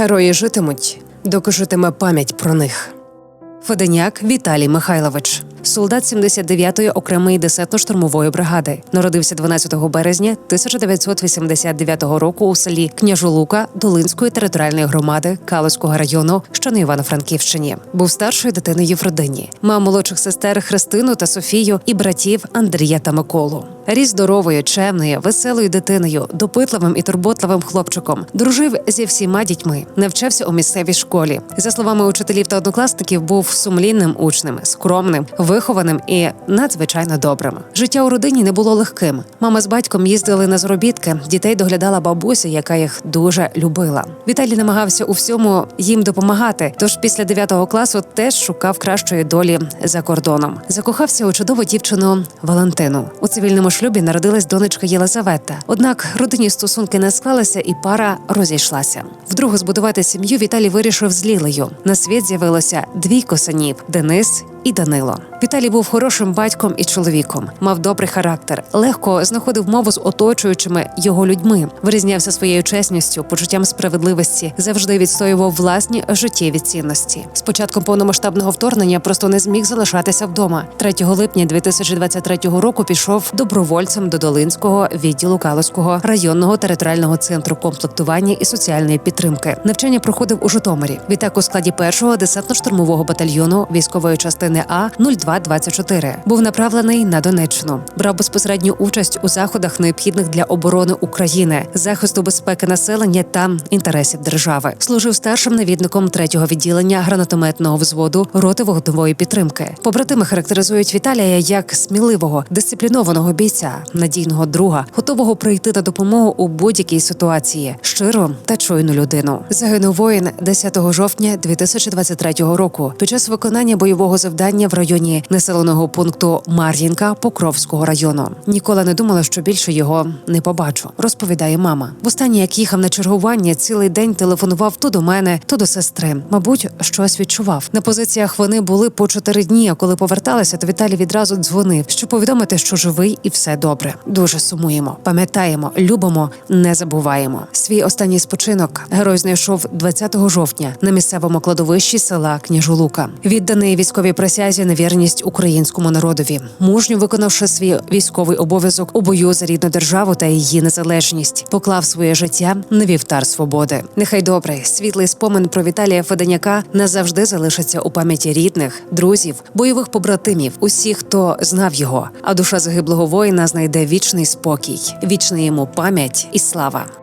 Герої житимуть, доки житиме пам'ять про них. Феденяк Віталій Михайлович, солдат 79-ї окремої десантно-штурмової бригади, народився 12 березня 1989 року у селі Княжулука Долинської територіальної громади Калузького району, що на Івано-Франківщині. Був старшою дитиною в родині. Мав молодших сестер Христину та Софію і братів Андрія та Миколу. Ріс здоровою, чемною, веселою дитиною, допитливим і турботливим хлопчиком. Дружив зі всіма дітьми, навчався у місцевій школі. За словами учителів та однокласників, був сумлінним учнем, скромним, вихованим і надзвичайно добрим. Життя у родині не було легким. Мама з батьком їздили на заробітки. Дітей доглядала бабуся, яка їх дуже любила. Віталій намагався у всьому їм допомагати. Тож після 9 класу теж шукав кращої долі за кордоном. Закохався у чудову дівчину Валентину. У цивільному шлюбі народилась донечка Єлизавета. Однак родинні стосунки не склалися, і пара розійшлася. Вдруге збудувати сім'ю Віталій вирішив з Лілею. На світ з'явилося двійко синів Денис. І Данило Віталій був хорошим батьком і чоловіком, мав добрий характер, легко знаходив мову з оточуючими його людьми, вирізнявся своєю чесністю, почуттям справедливості, завжди відстоював власні життєві цінності. З початком повномасштабного вторгнення просто не зміг залишатися вдома. 3 липня 2023 року пішов добровольцем до Долинського відділу Калузького районного територіального центру комплектування і соціальної підтримки. Навчання проходив у Житомирі. Відтак у складі першого десантно-штурмового батальйону військової частини А 0224 був направлений на Донеччину. Брав безпосередню участь у заходах, необхідних для оборони України, захисту безпеки населення та інтересів держави. Служив старшим навідником третього відділення гранатометного взводу роти вогневої підтримки. Побратими характеризують Віталія як сміливого, дисциплінованого бійця, надійного друга, готового прийти на допомогу у будь-якій ситуації, щиро та чуйну людину. Загинув воїн 10 жовтня 2023 року під час виконання бойового завдання в районі населеного пункту Мар'їнка Покровського району. Ніколи не думала, що більше його не побачу. Розповідає мама. Востаннє, як їхав на чергування, цілий день телефонував то до мене, то до сестри. Мабуть, щось відчував. На позиціях вони були по чотири дні. А коли поверталися, то Віталій відразу дзвонив, щоб повідомити, що живий і все добре. Дуже сумуємо, пам'ятаємо, любимо, не забуваємо. Свій останній спочинок герой знайшов 20 жовтня на місцевому кладовищі села Княжулука. Відданий військовій присязі на вірність українському народові, мужньо виконавши свій військовий обов'язок у бою за рідну державу та її незалежність, поклав своє життя на вівтар свободи. Нехай добрий світлий спомин про Віталія Феденяка назавжди залишиться у пам'яті рідних, друзів, бойових побратимів, усіх, хто знав його. А душа загиблого воїна знайде вічний спокій, вічна йому пам'ять і слава.